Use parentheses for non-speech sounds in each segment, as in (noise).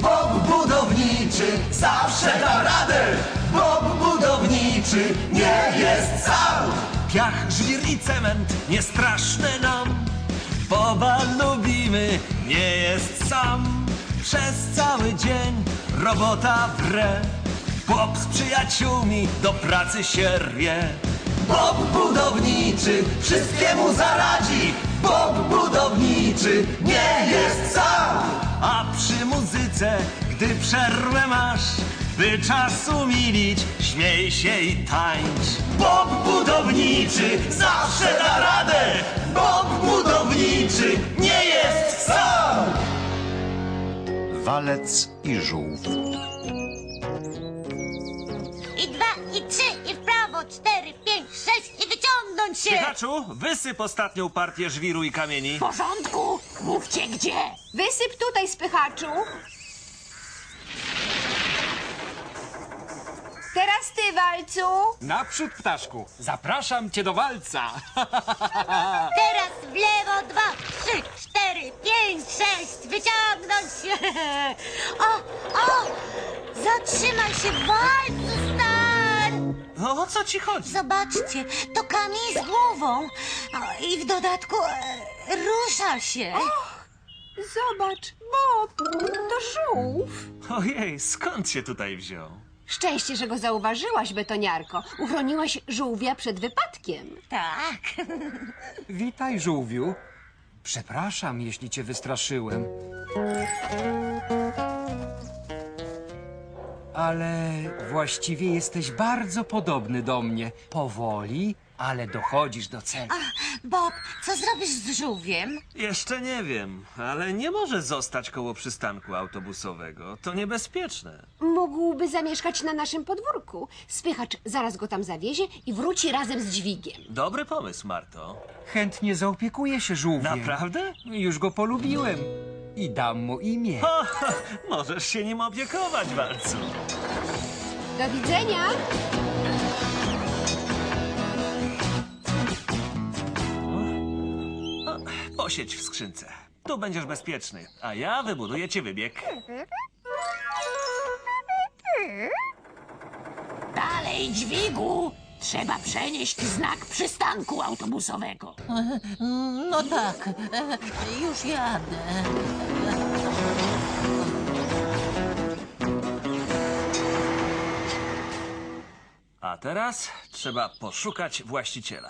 Bob budowniczy zawsze da radę. Bob budowniczy nie jest sam. Piach, żwir i cement nie straszne nam. Boba lubimy, nie jest sam. Przez cały dzień robota wre. Bob z przyjaciółmi do pracy się rwie. Bob budowniczy wszystkiemu zaradzi. Bob budowniczy nie jest sam. A przy muzyce, gdy przerwę masz, by czas umilić, śmiej się i tańcz. Bob budowniczy zawsze da radę. Bob budowniczy nie jest sam. Walec i żółw. I dwa, i trzy, i w prawo, cztery, pięć, sześć i wyciągnąć się! Pikachu, wysyp ostatnią partię żwiru i kamieni. W porządku? Mówcie gdzie! Wysyp tutaj, spychaczu. Teraz ty, walcu. Naprzód, ptaszku! Zapraszam cię do walca! (laughs) Teraz w lewo, dwa, trzy, cztery, pięć, sześć, wyciągnąć się! (laughs) O, o! Zatrzymaj się, walcu, stań! No o co ci chodzi? Zobaczcie, to kamień z głową. O, I w dodatku e, rusza się. Zobacz, Bob, to żółw. Ojej, skąd się tutaj wziął? Szczęście, że go zauważyłaś, betoniarko. Uchroniłaś żółwia przed wypadkiem. Tak. (laughs) Witaj, żółwiu. Przepraszam, jeśli cię wystraszyłem. Ale właściwie jesteś bardzo podobny do mnie. Powoli, ale dochodzisz do celu. Bob, co zrobisz z żółwiem? Jeszcze nie wiem, ale nie może zostać koło przystanku autobusowego. To niebezpieczne. Mógłby zamieszkać na naszym podwórku. Spychacz zaraz go tam zawiezie i wróci razem z dźwigiem. Dobry pomysł, Marto. Chętnie zaopiekuję się żółwiem. Naprawdę? Już go polubiłem. I dam mu imię. O, (laughs) możesz się nim opiekować, walcu. Do widzenia. Posiedź w skrzynce. Tu będziesz bezpieczny, a ja wybuduję ci wybieg. Dalej, dźwigu! Trzeba przenieść znak przystanku autobusowego. No tak, już jadę. A teraz trzeba poszukać właściciela.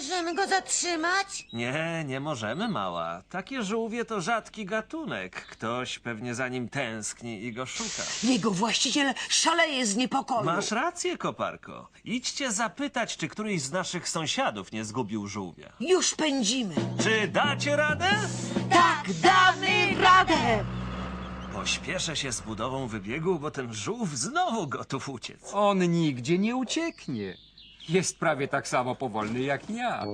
Możemy go zatrzymać? Nie, nie możemy, mała. Takie żółwie to rzadki gatunek. Ktoś pewnie za nim tęskni i go szuka. Jego właściciel szaleje z niepokoju. Masz rację, koparko. Idźcie zapytać, czy któryś z naszych sąsiadów nie zgubił żółwia. Już pędzimy. Czy dacie radę? Tak, damy radę! Pośpieszę się z budową wybiegu, bo ten żółw znowu gotów uciec. On nigdzie nie ucieknie. Jest prawie tak samo powolny jak ja.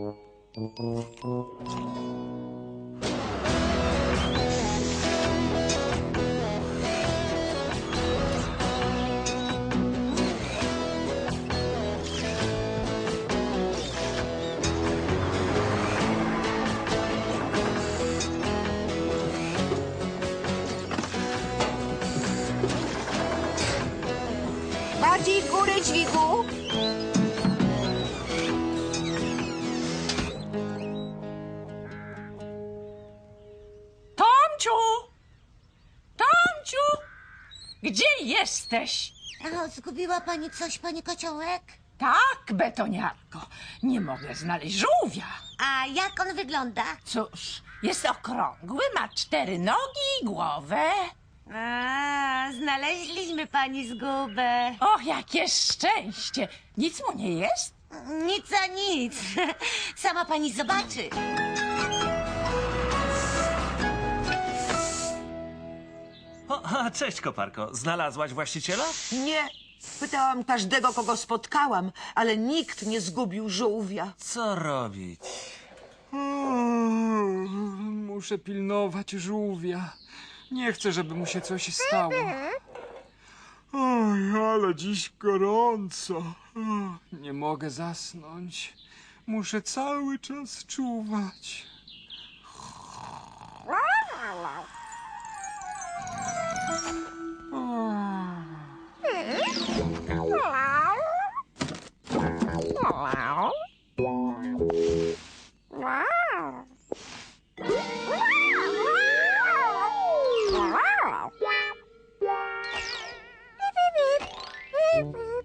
Gdzie jesteś? O, zgubiła pani coś, pani kociołek? Tak, betoniarko. Nie mogę znaleźć żółwia. A jak on wygląda? Cóż, jest okrągły, ma cztery nogi i głowę. A, znaleźliśmy pani zgubę. Och, jakie szczęście! Nic mu nie jest? Nic a nic. (laughs) Sama pani zobaczy. A, cześć, koparko. Znalazłaś właściciela? Nie. Pytałam każdego, kogo spotkałam, ale nikt nie zgubił żółwia. Co robić? Muszę pilnować żółwia. Nie chcę, żeby mu się coś stało. Oj, ale dziś gorąco. Nie mogę zasnąć. Muszę cały czas czuwać.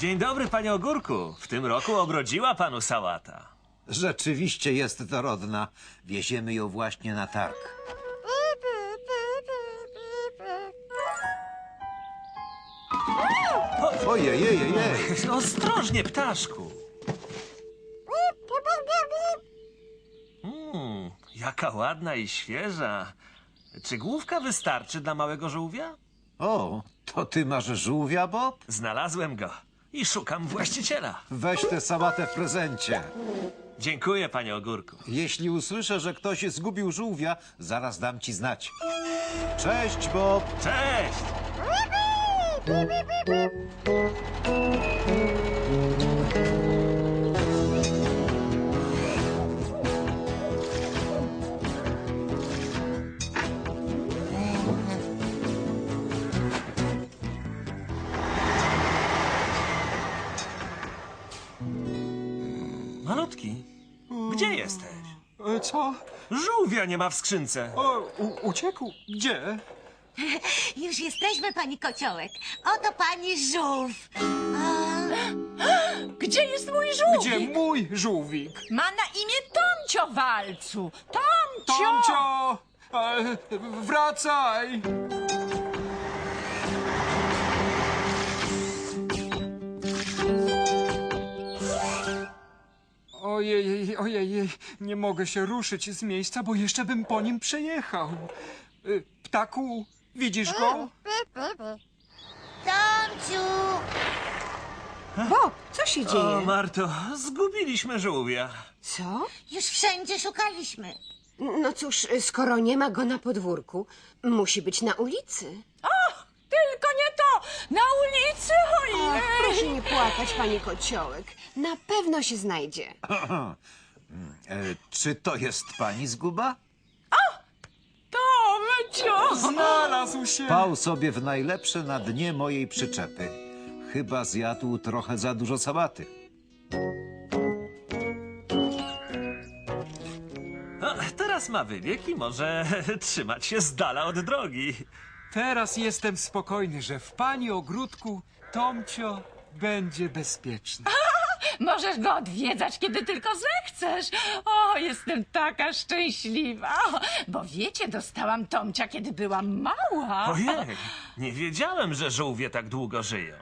Dzień dobry, panie Ogórku. W tym roku obrodziła panu sałata. Rzeczywiście jest dorodna. Wieziemy ją właśnie na targ. Ojej, ojej, ojej. (laughs) Ostrożnie, ptaszku. Mm, jaka ładna i świeża. Czy główka wystarczy dla małego żółwia? O, to ty masz żółwia, Bob? Znalazłem go i szukam właściciela. Weź tę sałatę w prezencie. Dziękuję, panie Ogórku. Jeśli usłyszę, że ktoś zgubił żółwia, zaraz dam ci znać. Cześć, Bob. Cześć! Malutki, gdzie jesteś? E, Co? Żółwia nie ma w skrzynce. O, u, uciekł? Gdzie? (laughs) Już jesteśmy, pani Kociołek. Oto pani żółw. Gdzie jest mój żółwik? Gdzie mój żółwik? Ma na imię Tomcio Walcu. Tomcio! Tomcio! E, wracaj! Ojej, ojej, nie mogę się ruszyć z miejsca, bo jeszcze bym po nim przejechał. E, Ptaku, widzisz go? Tomciu! Bob, co się O, dzieje? Marto, zgubiliśmy żółwia. Co? Już wszędzie szukaliśmy. No cóż, skoro nie ma go na podwórku, musi być na ulicy. Na ulicy, ojej! Proszę nie płakać, pani Kociołek. Na pewno się znajdzie. E, czy to jest pani zguba? Tomcio! Znalazł się! Pał sobie w najlepsze na dnie mojej przyczepy. Chyba zjadł trochę za dużo sałaty. No, teraz ma wybieg i może (laughs) trzymać się z dala od drogi. Teraz jestem spokojny, że w pani ogródku Tomcio będzie bezpieczny. Możesz go odwiedzać, kiedy tylko zechcesz. O, jestem taka szczęśliwa. Bo wiecie, dostałam Tomcia, kiedy byłam mała. Ojej, nie wiedziałem, że żółwie tak długo żyją.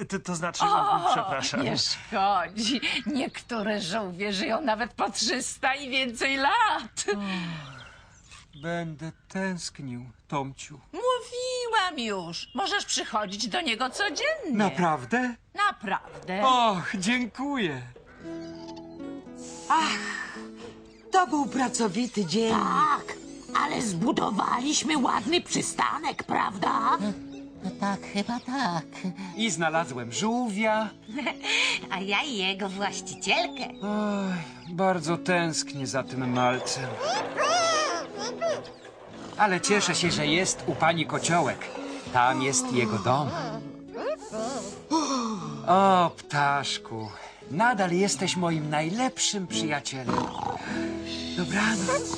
E, To, to znaczy, przepraszam. Nie szkodzi. Niektóre żółwie żyją nawet po 300 i więcej lat. Będę tęsknił, Tomciu. Mówiłam już. Możesz przychodzić do niego codziennie. Naprawdę? Naprawdę. Och, dziękuję. To był pracowity dzień. Tak, ale zbudowaliśmy ładny przystanek, prawda? Tak, chyba tak. I znalazłem żółwia. (laughs) A ja i jego właścicielkę. Oj, bardzo tęsknię za tym malcem. Ale cieszę się, że jest u pani kociołek. Tam jest jego dom. O, ptaszku, nadal jesteś moim najlepszym przyjacielem. Dobranoc.